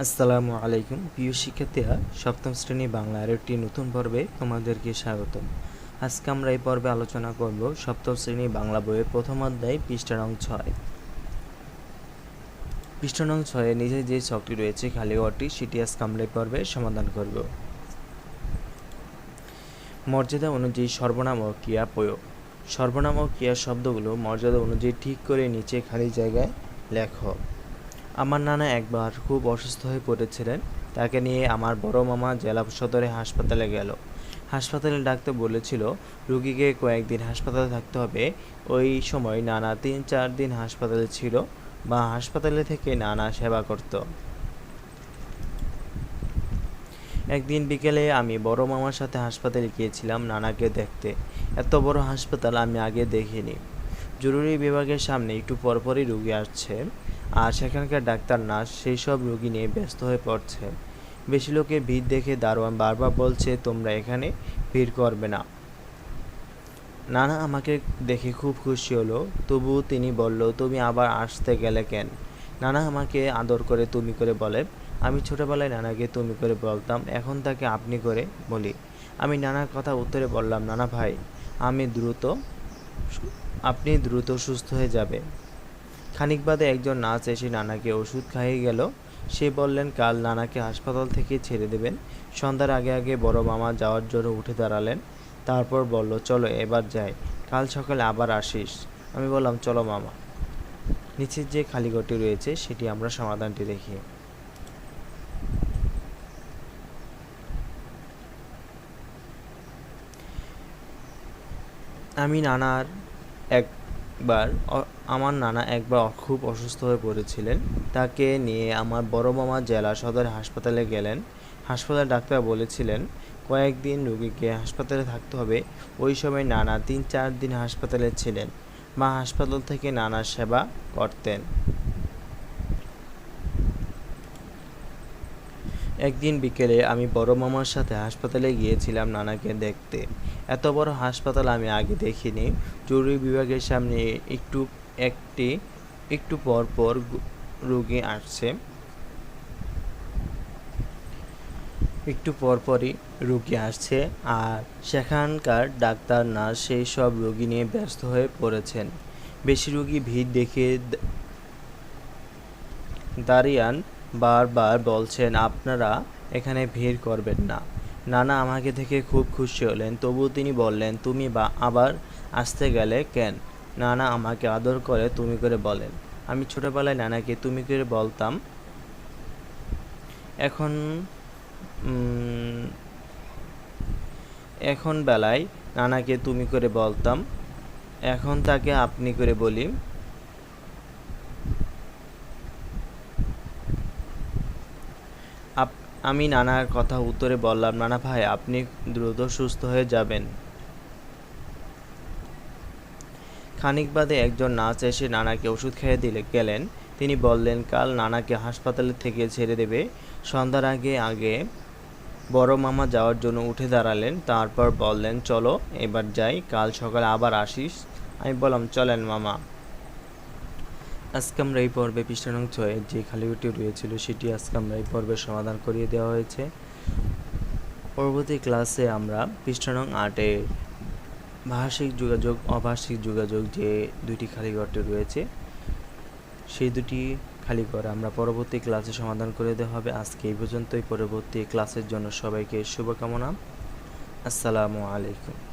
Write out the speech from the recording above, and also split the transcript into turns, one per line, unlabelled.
আসসালামু আলাইকুম। প্রিয় শিক্ষার্থীরা, সপ্তম শ্রেণি বাংলার একটি নতুন পর্বে তোমাদেরকে স্বাগতম। আজকে আমরা এই পর্বে আলোচনা করব সপ্তম শ্রেণি বাংলা বইয়ের প্রথম অধ্যায়, পৃষ্ঠা নং ছয়। পৃষ্ঠা নং ছয়ে নিচে যে ছকটি রয়েছে, খালি ঘরটি, সেটি আজকে আমরা এই পর্বে সমাধান করব। মর্যাদা অনুযায়ী সর্বনাম ও ক্রিয়া প্রয়োগ। সর্বনাম ও ক্রিয়া শব্দগুলো মর্যাদা অনুযায়ী ঠিক করে নিচে খালি জায়গায় লেখো। আমার নানা একবার খুব অসুস্থ হয়ে পড়েছিলেন। তাকে নিয়ে আমার বড় মামা জেলা সদরে হাসপাতালে গেল। হাসপাতালে ডাক্তার বলেছিল, রুগীকে কয়েকদিন হাসপাতালে থাকতে হবে। ওই সময় নানা তিন চার দিন হাসপাতালে ছিল বা হাসপাতালে থেকে নানা সেবা করত। একদিন বিকেলে আমি বড় মামার সাথে হাসপাতালে গিয়েছিলাম নানাকে দেখতে। এত বড় হাসপাতাল আমি আগে দেখিনি। জরুরি বিভাগের সামনে একটু পরপরই রুগী আসছে। আর সেখানকার ডাক্তার, নার্স সেই সব রুগী নিয়ে ব্যস্ত হয়ে পড়ছে। বেশি লোকে ভিড় দেখে দারোয়ান বারবার বলছে, তোমরা এখানে ভিড় করবে না। নানা আমাকে দেখে খুব খুশি হলো। তবুও তিনি বলল, তুমি আবার আসতে গেলে কেন? নানা আমাকে আদর করে তুমি করে বলে, আমি ছোটবেলায় নানাকে তুমি করে বলতাম, এখন তাকে আপনি করে বলি। আমি নানার কথা উত্তরে বললাম, নানা ভাই, আমি দ্রুত, আপনি দ্রুত সুস্থ হয়ে যাবে। খানিক বাদে একজন নার্স এসে নানাকে ওষুধ খাইয়ে গেল। সে বললেন, কাল নানাকে হাসপাতাল থেকে ছেড়ে দেবেন। সন্ধ্যার আগে আগে বড় মামা যাওয়ার জন্য উঠে দাঁড়ালেন। তারপর বলল, চলো, এবার যাই। কাল সকালে আবার আসিস। আমি বললাম, চলো মামা। নিচের যে খালি ঘরটি রয়েছে, সেটি আমরা সমাধানটি দেখি। আমি নানার একবার আমার নানা একবার খুব অসুস্থ হয়ে পড়েছিলেন। তাকে নিয়ে আমার বড় মামা জেলা সদর হাসপাতালে গেলেন। হাসপাতালের ডাক্তার বলেছিলেন, কয়েকদিন রোগীকে হাসপাতালে থাকতে হবে। ওই সময় নানা তিন চার দিন হাসপাতালে ছিলেন। মা হাসপাতাল থেকে নানা সেবা করতেন। একদিন বিকেলে আমি বড় মামার সাথে হাসপাতালে গিয়েছিলাম নানাকে দেখতে। এত বড় হাসপাতাল আমি আগে দেখিনি। জরুরি বিভাগের সামনে একটু একটি, একটু পর পর রোগী আসছে। একটু পরপরই রুগী আসছে আর সেখানকার ডাক্তার, নার্স সেই সব রোগী নিয়ে ব্যস্ত হয়ে পড়েছেন। বেশি রোগী ভিড় দেখে দাঁড়িয়ান বারবার বলছেন, আপনারা এখানে ভিড় করবেন না। নানা আমাকে দেখে খুব খুশি হলেন। তবুও তিনি বললেন, তুমি বা, আবার আসতে গেলে কেন? নানা আমাকে আদর করে তুমি করে বলেন। আমি ছোটবেলায় নানাকে তুমি করে বলতাম, এখন এখন বেলায় নানাকে তুমি করে বলতাম, এখন তাকে আপনি করে বলি। আমি নানার কথা উত্তরে বললাম, নানা ভাই, আপনি দ্রুত সুস্থ হয়ে যাবেন। খানিক বাদে একজন নার্স এসে নানাকে ওষুধ খেয়ে দিলে, গেলেন। তিনি বললেন, কাল নানাকে হাসপাতালে থেকে ছেড়ে দেবে। সন্ধ্যার আগে আগে বড় মামা যাওয়ার জন্য উঠে দাঁড়ালেন। তারপর বললেন, চলো, এবার যাই, কাল সকালে আবার আসিস। আমি বললাম, চলেন মামা। আজকে আমরা এই পর্বে পৃষ্ঠা নং যে খালিগুটি রয়েছিল, সেটি আজকে আমরা এই পর্বে সমাধান করিয়ে দেওয়া হয়েছে। পরবর্তী ক্লাসে আমরা পৃষ্ঠা নং আটে ভাষিক যোগাযোগ, অভাষিক যোগাযোগ যে দুইটি খালিঘরটি রয়েছে, সেই দুটি খালি করে আমরা পরবর্তী ক্লাসে সমাধান করে দেওয়া হবে। আজকে এই পর্যন্তই। পরবর্তী ক্লাসের জন্য সবাইকে শুভকামনা। আসসালামু আলাইকুম।